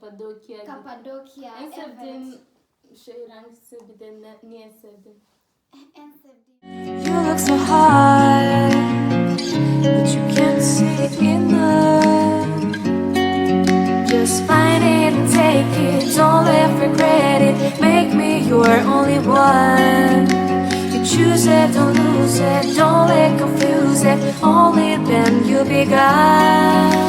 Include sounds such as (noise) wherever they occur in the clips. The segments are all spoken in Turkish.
Kapadokya. Kapadokya. En sevdiğin Evet. şehir hangisi? Bir de ne, niye sevdin? En sevdiğim. You look so hard, but you can't see it enough. Just find it and take it, don't let regret it. Make me your only one. You choose it, don't lose it, don't let confuse it. Only then you'll be gone.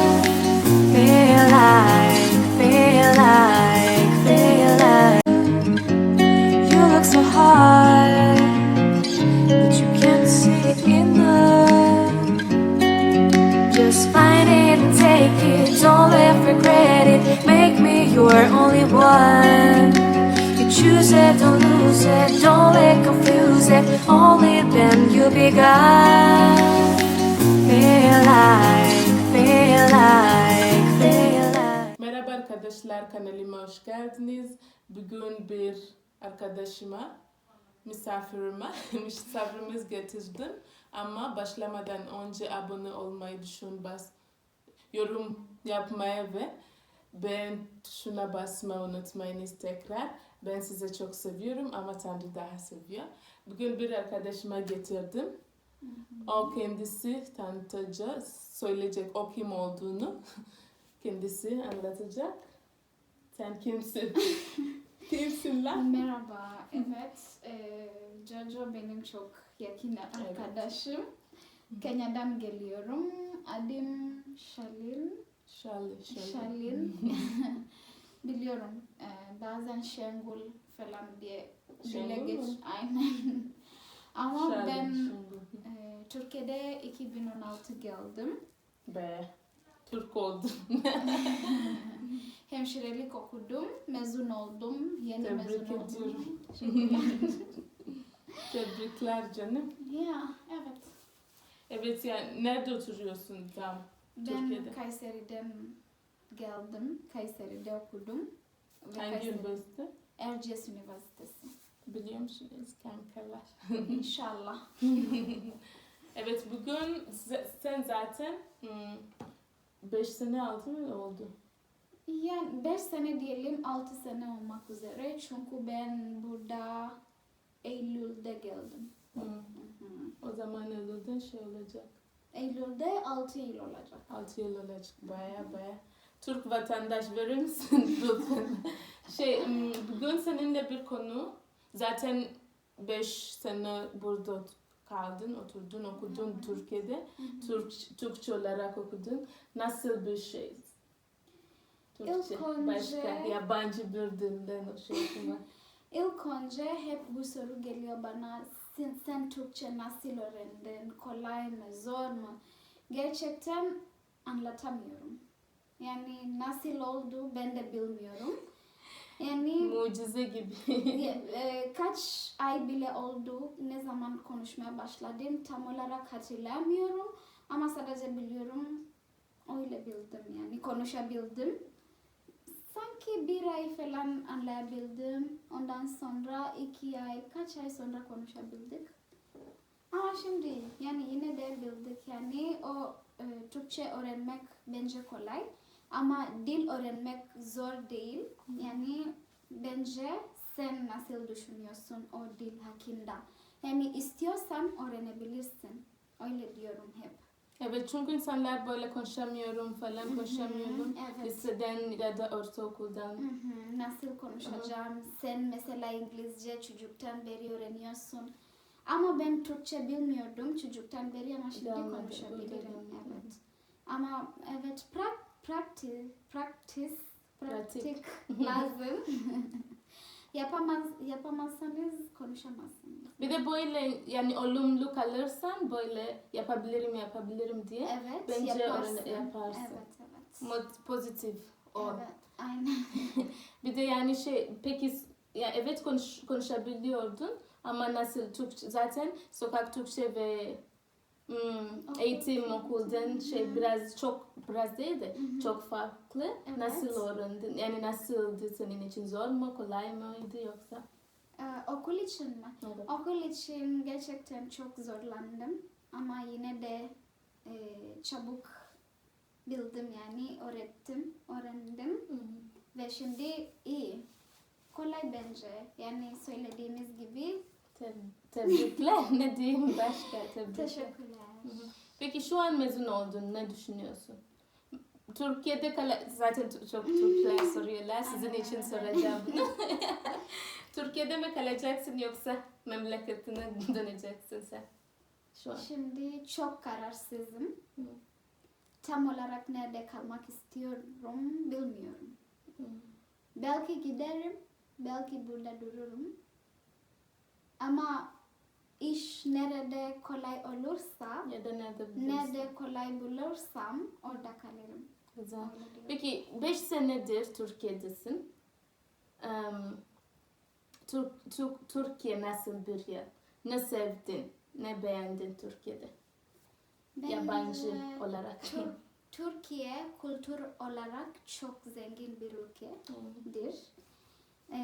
Arkadaşlar kanalıma hoş geldiniz. Bugün bir arkadaşıma, misafirime, (laughs) misafirimiz getirdim. Ama başlamadan önce abone olmayı düşün bas, yorum yapmayı ve beğen tuşuna basmayı unutmayınız tekrar. Ben sizi çok seviyorum ama Tanrı daha seviyor. Bugün bir arkadaşıma getirdim. O kendisi tanıtacak, söyleyecek o kim olduğunu. (laughs) Kendisi anlatacak. Sen kimsin? (laughs) kimsin lan? Merhaba. Evet. E, Jojo benim çok yakın arkadaşım. Kenya'dan geliyorum. Adım Shalin. Şali, şali. Shalin. Biliyorum. e, bazen Şengul falan diye dile Şengul geç. Aynen. (laughs) Ama Şali, ben şali. e, Türkiye'de 2016 geldim. Be. Türk oldum. (laughs) Hemşirelik okudum. Mezun oldum. Yeni Tebrik mezun oldum. ediyorum. Teşekkürler. Tebrikler canım. ya evet. Evet yani nerede oturuyorsun tam? Ben Türkiye'de. Kayseri'den geldim. Kayseri'de okudum. Ve Hangi Kayseri- üniversite? Erciyes Üniversitesi. Biliyor musunuz kankalar? İnşallah. (laughs) Evet bugün sen zaten 5 sene altı mı oldu? Yani 5 sene diyelim 6 sene olmak üzere. Çünkü ben burada Eylül'de geldim. Hı. Hı hı. O zaman Eylül'de şey olacak. Eylül'de 6 yıl olacak. 6 yıl olacak baya baya. Türk vatandaş verir misin (laughs) lütfen? şey bugün seninle bir konu zaten 5 sene burada kaldın, oturdun, okudun Türkiye'de. Türk, Türkçe olarak okudun. Nasıl bir şey? Türkçe, İlk önce- başka yabancı bir dilden şey okumak. (laughs) İlk önce hep bu soru geliyor bana. Sen, sen Türkçe nasıl öğrendin? Kolay mı? Zor mu? Gerçekten anlatamıyorum. Yani nasıl oldu ben de bilmiyorum. Yani Mucize gibi. (laughs) e, kaç ay bile oldu ne zaman konuşmaya başladım tam olarak hatırlamıyorum. Ama sadece biliyorum öyle bildim yani konuşabildim. Sanki bir ay falan anlayabildim. Ondan sonra iki ay, kaç ay sonra konuşabildik. Ama şimdi yani yine de bildik yani o e, Türkçe öğrenmek bence kolay. Ama dil öğrenmek zor değil. Yani bence sen nasıl düşünüyorsun o dil hakkında. Yani istiyorsan öğrenebilirsin. Öyle diyorum hep. Evet çünkü insanlar böyle konuşamıyorum falan konuşamıyorum. Evet. Liseden ya da ortaokuldan. Nasıl konuşacağım? Sen mesela İngilizce çocuktan beri öğreniyorsun. Ama ben Türkçe bilmiyordum çocuktan beri ama şimdi Devam konuşabilirim. Evet. Ama evet pra- practice, practice, Pratik. (laughs) lazım. (laughs) Yapamaz, yapamazsanız konuşamazsınız. Bir de böyle yani olumlu kalırsan böyle yapabilirim yapabilirim diye Evet, bence yaparsın. yaparsın. Evet, evet. mod- pozitif ol. Evet, aynen. (laughs) Bir de yani şey peki ya evet konuş, konuşabiliyordun ama nasıl Türkçe zaten sokak Türkçe ve hmm, eğitim okuldan şey biraz çok biraz değil de çok farklı. Evet. Nasıl öğrendin? Yani nasıldı senin için zor mu kolay mıydı yoksa? Ee, okul için mi? Evet. Okul için gerçekten çok zorlandım ama yine de e, çabuk bildim yani öğrettim, öğrendim Hı hı. ve şimdi iyi. Kolay bence. Yani söylediğimiz gibi. Te- Tebrikler. (laughs) ne diyeyim başka? (laughs) Tebrikler. Teşekkürler. Peki şu an mezun oldun. Ne düşünüyorsun? Türkiye'de kala... Zaten çok Türkler soruyorlar. Sizin için soracağım bunu. (laughs) (laughs) Türkiye'de mi kalacaksın yoksa memleketine (laughs) döneceksin sen? Şu an. Şimdi çok kararsızım. Hı. Tam olarak nerede kalmak istiyorum bilmiyorum. Hı. Belki giderim, belki burada dururum. Ama iş nerede kolay olursa, Ya da nerede nerede kolay bulursam orada kalırım. Güzel. Diyorum. Peki 5 senedir Türkiye'desin. Em, Türk, Türk, Türkiye nasıl bir yer? Ne sevdin? Ne beğendin Türkiye'de? Ben, Yabancı e, olarak. Tür- Türkiye kültür olarak çok zengin bir ülkedir. Ee,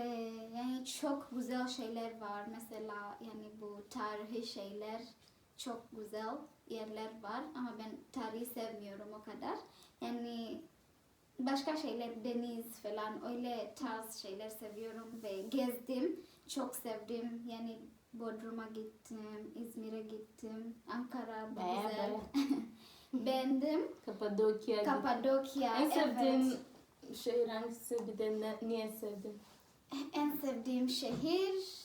yani çok güzel şeyler var. Mesela yani bu tarihi şeyler çok güzel yerler var ama ben tarihi sevmiyorum o kadar. Yani başka şeyler deniz falan öyle tarz şeyler seviyorum ve gezdim. Çok sevdim. Yani Bodrum'a gittim, İzmir'e gittim, Ankara bu Baya güzel. (laughs) Beğendim. Kapadokya. Kapadokya. En sevdiğin Evet. şehir hangisi? Bir de ne, niye sevdin? En sevdiğim şehir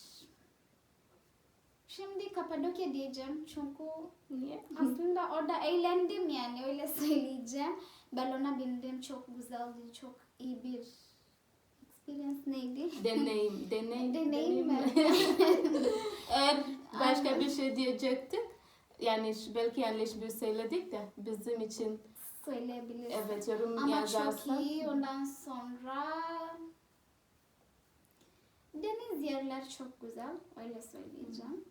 Şimdi Kapadokya diyeceğim çünkü Niye? aslında orada eğlendim yani öyle söyleyeceğim. Balona bindim çok güzeldi, çok iyi bir experience neydi? Deneyim. (laughs) Deneyim. Deneyim mi? (laughs) Eğer başka Aynen. bir şey diyecektik. Yani belki yanlış bir söyledik de bizim için Söyleyebilirsin. evet yorum Ama yazarsan. çok iyi. Ondan sonra deniz yerler çok güzel. Öyle söyleyeceğim.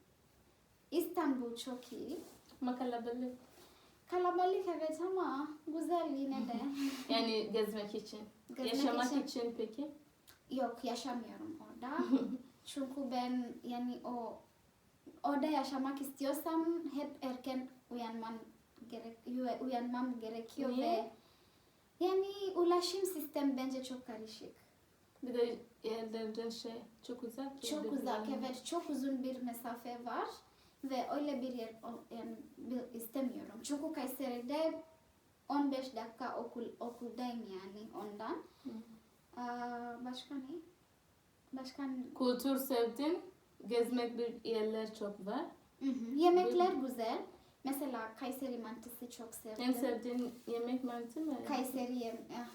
İstanbul çok iyi. Ama kalabalık. Kalabalık evet ama güzel yine de. (laughs) Yani gezmek için. Gezmek Yaşamak için- için. peki? Yok yaşamıyorum orada. (laughs) Çünkü ben yani o orada yaşamak istiyorsam hep erken uyanmam gerek uya- uyanmam gerekiyor Niye? ve yani ulaşım sistem bence çok karışık. Bir de yerlerden şey çok uzak. Çok uzak evet çok uzun bir mesafe var ve öyle bir yer yani bir- istemiyorum. Çünkü Kayseri'de 15 dakika okul okuldayım yani ondan. Hı. Aa, başka ne? Başka ne? Kültür sevdin. Gezmek bir yerler çok var. Hı hı. Yemekler güzel. Mesela Kayseri mantısı çok sevdim. En sevdiğin yemek mantı mı? Kayseri yem ah,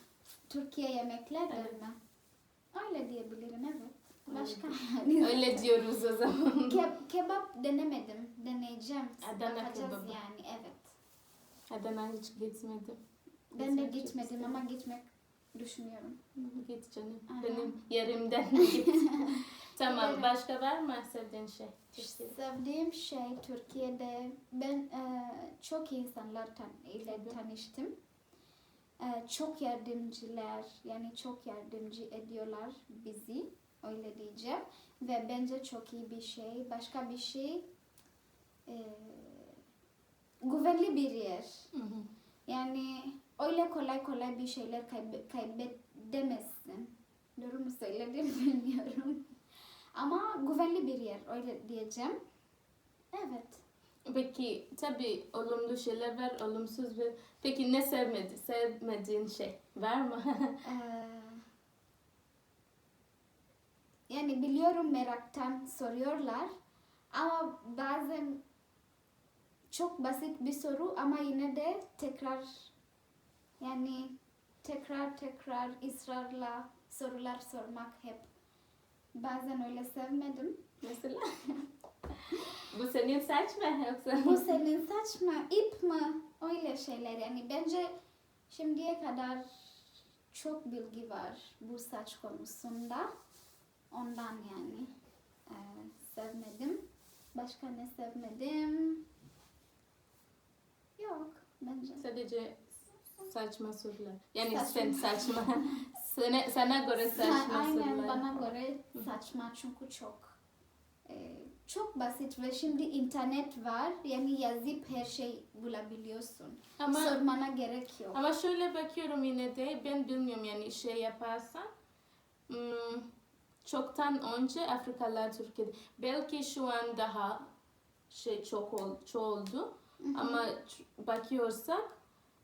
Türkiye yemekler Evet. mi? Öyle diyebilirim evet. Başka (laughs) Öyle diyoruz o zaman. Ke- kebap denemedim. Deneyeceğim. Adana Bakacağız kebabı. yani evet. Adana hiç gitmedim. Ben de Gitmek çok gitmedim isterim. ama gitmek düşünüyorum. Git canım. Aha. Benim yerimden (laughs) git. tamam. Giderim. Başka var mı sevdiğin şey? Türkiye'de? Sevdiğim şey Türkiye'de ben e, çok insanlar tan- ile Tabii. tanıştım. E, çok yardımcılar yani çok yardımcı ediyorlar bizi öyle diyeceğim ve bence çok iyi bir şey. Başka bir şey e, güvenli bir yer. Hı hı. Yani öyle kolay kolay bir şeyler kaybe- kaybedemezsin. Doğru mu söyledim (laughs) bilmiyorum. Ama güvenli bir yer öyle diyeceğim. Evet. Peki tabii olumlu şeyler var, olumsuz bir. Peki ne sevmedi, sevmediğin şey var mı? (laughs) Ee, yani biliyorum meraktan soruyorlar ama bazen çok basit bir soru ama yine de tekrar yani tekrar tekrar ısrarla sorular sormak hep bazen öyle sevmedim. Mesela? (laughs) Bu senin saç mı yoksa? Bu senin saç mı, ip mi? Öyle şeyler yani bence şimdiye kadar çok bilgi var bu saç konusunda. Ondan yani e, sevmedim. Başka ne sevmedim? Yok bence. Sadece saçma sorular. Yani Saçma. sen saçma. (laughs) sana, sana göre Sa- saçma Aynen sorular. bana göre saçma çünkü çok e, çok basit ve şimdi internet var yani yazıp her şey bulabiliyorsun. Ama Sormana gerek yok. Ama şöyle bakıyorum yine de ben bilmiyorum yani şey yaparsan Hmm, çoktan önce Afrikalılar Türkiye'de. Belki şu an daha şey çok ol, çoğaldı. Ama ç- bakıyorsak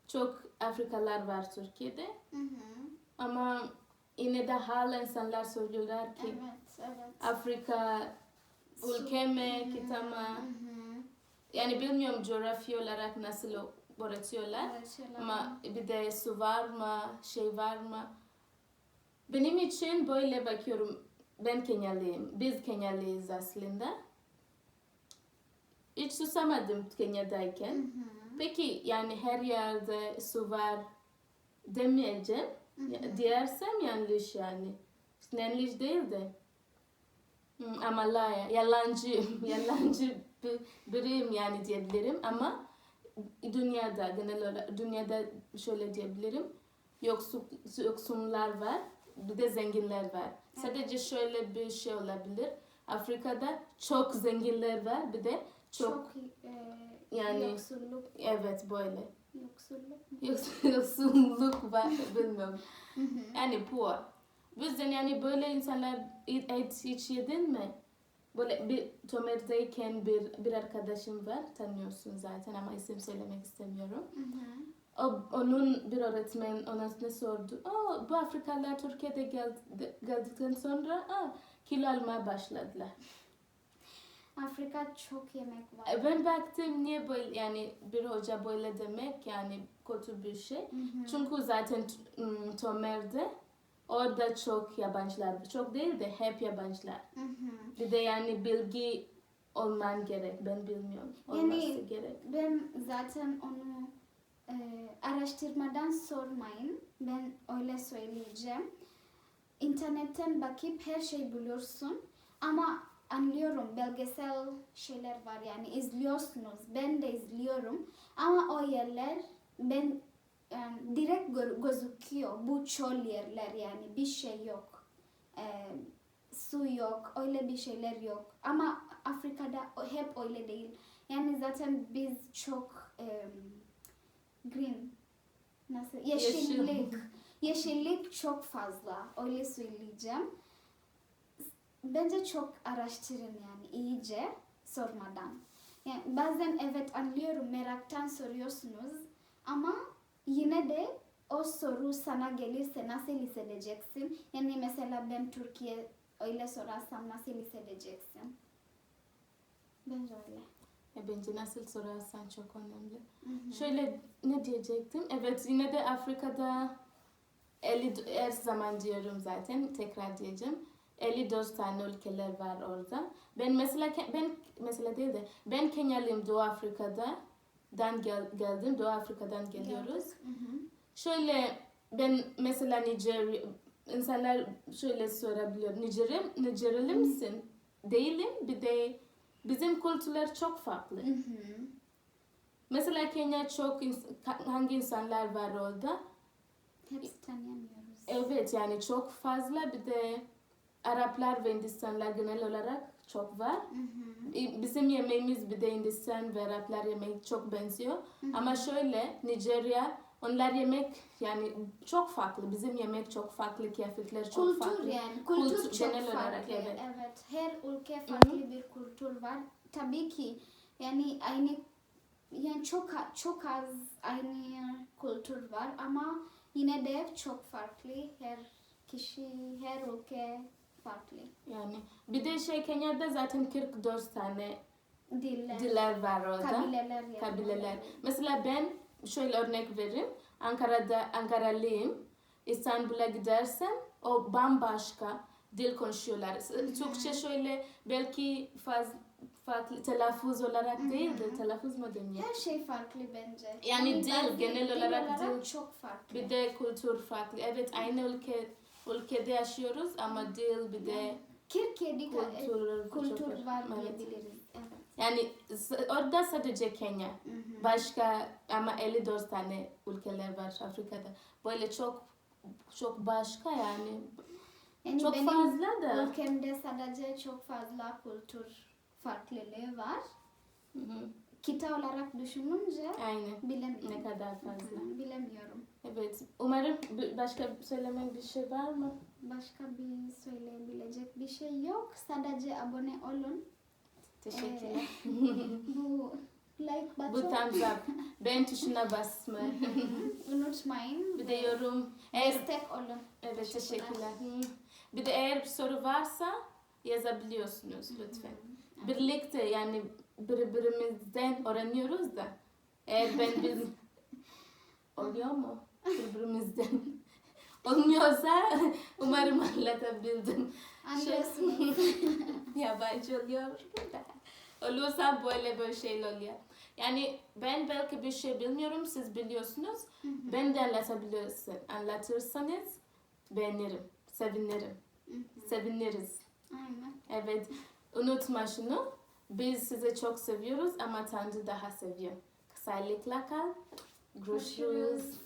çok Afrikalılar var Türkiye'de. Hı hı. Ama yine de hala insanlar söylüyorlar ki Evet, evet. Afrika ülke mi, kıta mı? Hı hı. Yani bilmiyorum coğrafya olarak nasıl öğretiyorlar. Ama bir de su var mı, şey var mı? Benim için böyle bakıyorum. Ben Kenyalıyım. Biz Kenyalıyız aslında. Hiç susamadım Kenya'dayken. Hı hı. Peki yani her yerde su var demeyeceğim. Ya, Diyersem yanlış yani. Yanlış değil de. Hmm, Ama la, yalancı, (laughs) yalancı bir, biriyim yani diyebilirim ama dünyada genel olarak dünyada şöyle diyebilirim yoksul, yoksullar var bir de zenginler var. Sadece şöyle bir şey olabilir. Afrika'da çok zenginler var bir de çok, e, yani- yoksulluk, evet böyle. yoksulluk. Yoks- (laughs) Yoksulluk var bilmiyorum. Yani poor. Bu yüzden yani böyle insanlar hiç yedin mi? Böyle bir Tomer'deyken bir, bir arkadaşım var. Tanıyorsun zaten ama isim söylemek istemiyorum. Hı hı. O, onun bir öğretmen ona ne sordu? Aa, bu Afrikalılar Türkiye'de geldi, geldikten sonra aa, kilo almaya başladılar. Afrika çok yemek var. E, Ben baktım niye böyle yani bir hoca böyle demek yani kötü bir şey. Hı hı. Çünkü zaten ım, Tomer'de orada çok yabancılar, çok değil de hep yabancılar. Hı hı. Bir de yani bilgi olman gerek, ben bilmiyorum. Olması Yani- gerek. Ben zaten onu e, araştırmadan sormayın. Ben öyle söyleyeceğim. İnternetten bakıp her şey buluyorsun. Ama anlıyorum belgesel şeyler var yani izliyorsunuz. Ben de izliyorum. Ama o yerler ben direkt gö- gözüküyor. Bu çöl yerler yani bir şey yok. E, su yok. Öyle bir şeyler yok. Ama Afrika'da hep öyle değil. Yani zaten biz çok em, green nasıl yeşillik yeşillik çok fazla öyle söyleyeceğim. Bence çok araştırın yani iyice sormadan. Yani bazen evet anlıyorum meraktan soruyorsunuz ama yine de o soru sana gelirse nasıl hissedeceksin? Yani mesela ben Türkiye öyle sorarsam nasıl hissedeceksin? Bence öyle. E, bence nasıl sorarsan çok önemli. Hı hı. Şöyle ne diyecektim? Evet yine de Afrika'da 50 her zaman diyorum zaten tekrar diyeceğim. 54 tane ülkeler var orada. Ben mesela ben mesela değil de ben Kenyalıyım Doğu Afrika'da. Dan gel, geldim Doğu Afrika'dan geliyoruz. Hı hı. Şöyle ben mesela Nijerya insanlar şöyle sorabiliyor. Nijerya, Nijeryalı mısın? Değilim. Bir de bizim kültürler çok farklı. Hı hı. Mesela Kenya çok ins- hangi insanlar var orada? Hepsi tanıyamıyoruz. Evet yani çok fazla bir de Araplar ve Hindistanlar genel olarak çok var. Hı hı. E, Bizim yemeğimiz bir de Hindistan ve Araplar yemeği çok benziyor. Ama şöyle Nijerya onlar yemek yani çok farklı. Bizim yemek çok farklı, kıyafetler çok Kültür farklı. yani. Kültür Kültür, çok genel farklı. olarak, evet. evet. Her ülke farklı bir kültür var. Tabii ki yani aynı yani çok çok az aynı kültür var ama yine de çok farklı. Her kişi, her ülke farklı. Yani bir de şey Kenya'da zaten 44 tane Diller, diller var orada. kabileler yani. kabileler. Mesela ben şöyle örnek vereyim. Ankara'da Ankaralıyım. İstanbul'a gidersem o bambaşka dil konuşuyorlar. Türkçe şöyle belki faz, farklı telaffuz olarak değil de telaffuz mu deniyor? Her şey farklı bence. Yani dil, bazı genel dil olarak dil. çok farklı. Bir de kültür farklı. Evet aynı ülke ülkede yaşıyoruz ama dil bir de Türkiye'de kültür, kültür var Evet. diyebiliriz. Evet. Yani orada sadece Kenya. Hı hı. Başka ama 54 tane ülkeler var Afrika'da. Böyle çok çok başka yani. Yani çok benim fazla da. Ülkemde sadece çok fazla kültür farklılığı var. Hı hı. Kita olarak düşününce Aynen. bilemiyorum. Ne kadar fazla. Hı, Bilemiyorum. Evet. Umarım başka söylemen bir şey var mı? Başka bir söyleyebilecek bir şey yok. Sadece abone olun. Teşekkürler. Bu like Bu button thumbs up. Beğen tuşuna basmayı. (laughs) unutmayın. Bir de yorum. Eğer Destek olun. Evet Teşekkürler. Bir de eğer bir soru varsa yazabiliyorsunuz lütfen. Birlikte yani birbirimizden öğreniyoruz da. Eğer ben biz (laughs) oluyor mu birbirimizden? (laughs) Olmuyorsa umarım anlatabildim. Anlıyorsunuz. (laughs) Yabancı oluyor da. Olursa böyle böyle şeyler oluyor. Yani ben belki bir şey bilmiyorum, siz biliyorsunuz. Ben de anlatabiliyorsun. Anlatırsanız beğenirim, sevinirim. Seviniriz. Aynen. Evet, unutma şunu. Biz sizi çok seviyoruz ama Tanrı daha seviyor. Sağlıkla kal. Görüşürüz.